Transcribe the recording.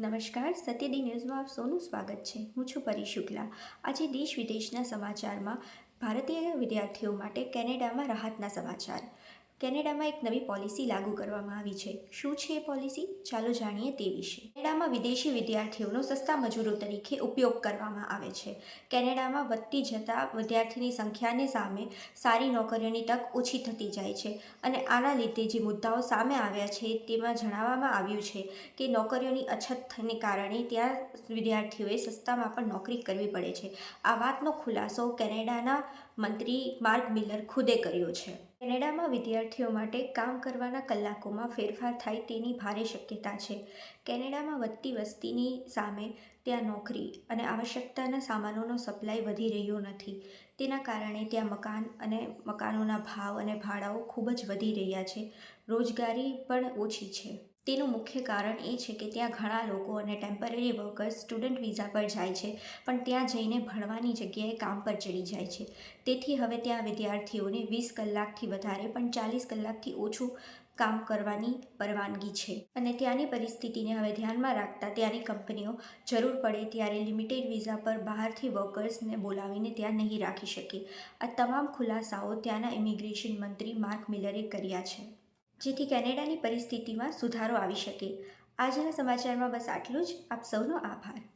નમસ્કાર, સત્યદી ન્યૂઝમાં આપ સૌનું સ્વાગત છે. હું છું પરી શુક્લા. આજે દેશ વિદેશના સમાચારમાં ભારતીય વિદ્યાર્થીઓ માટે કેનેડામાં રાહતના સમાચાર. કેનેડામાં એક નવી પોલિસી લાગુ કરવામાં આવી છે. શું છે એ પોલિસી? ચાલો જાણીએ તે વિશે. કેનેડામાં વિદેશી વિદ્યાર્થીઓનો સસ્તા મજૂરો તરીકે ઉપયોગ કરવામાં આવે છે. કેનેડામાં વધતી જતા વિદ્યાર્થીની સંખ્યાને સામે સારી નોકરીઓની તક ઓછી થતી જાય છે અને આના લીધે જે મુદ્દાઓ સામે આવ્યા છે તેમાં જણાવવામાં આવ્યું છે કે નોકરીઓની અછતને કારણે ત્યાં વિદ્યાર્થીઓએ સસ્તામાં પણ નોકરી કરવી પડે છે. આ વાતનો ખુલાસો કેનેડાના મંત્રી માર્ક મિલર ખુદે કર્યો છે. કેનેડામાં વિદ્યાર્થીઓ માટે કામ કરવાના કલાકોમાં ફેરફાર થાય તેની ભારે શક્યતા છે. કેનેડામાં વધતી વસ્તીની સામે ત્યાં નોકરી અને આવશ્યકતાના સામાનોનો સપ્લાય વધી રહ્યો નથી. તેના કારણે ત્યાં મકાન અને મકાનોના ભાવ અને ભાડાઓ ખૂબ જ વધી રહ્યા છે. રોજગારી પણ ઓછી છે. તેનું મુખ્ય કારણ એ છે કે ત્યાં ઘણા લોકો અને ટેમ્પરરી વર્કર્સ સ્ટુડન્ટ વિઝા પર જાય છે, પણ ત્યાં જઈને ભણવાની જગ્યાએ કામ પર ચડી જાય છે. તેથી હવે ત્યાં વિદ્યાર્થીઓને વીસ કલાકથી વધારે પણ ચાલીસ કલાકથી ઓછું કામ કરવાની પરવાનગી છે. અને ત્યાંની પરિસ્થિતિને હવે ધ્યાનમાં રાખતા ત્યાંની કંપનીઓ જરૂર પડે ત્યારે લિમિટેડ વિઝા પર બહારથી વર્કર્સને બોલાવીને ત્યાં નહીં રાખી શકે. આ તમામ ખુલાસાઓ ત્યાંના ઇમિગ્રેશન મંત્રી માર્ક મિલરે કર્યા છે. જેથી કેનેડાની પરિસ્થિતિમાં સુધારો આવી શકે. આજના સમાચારમાં બસ આટલું જ. આપ સૌનો આભાર.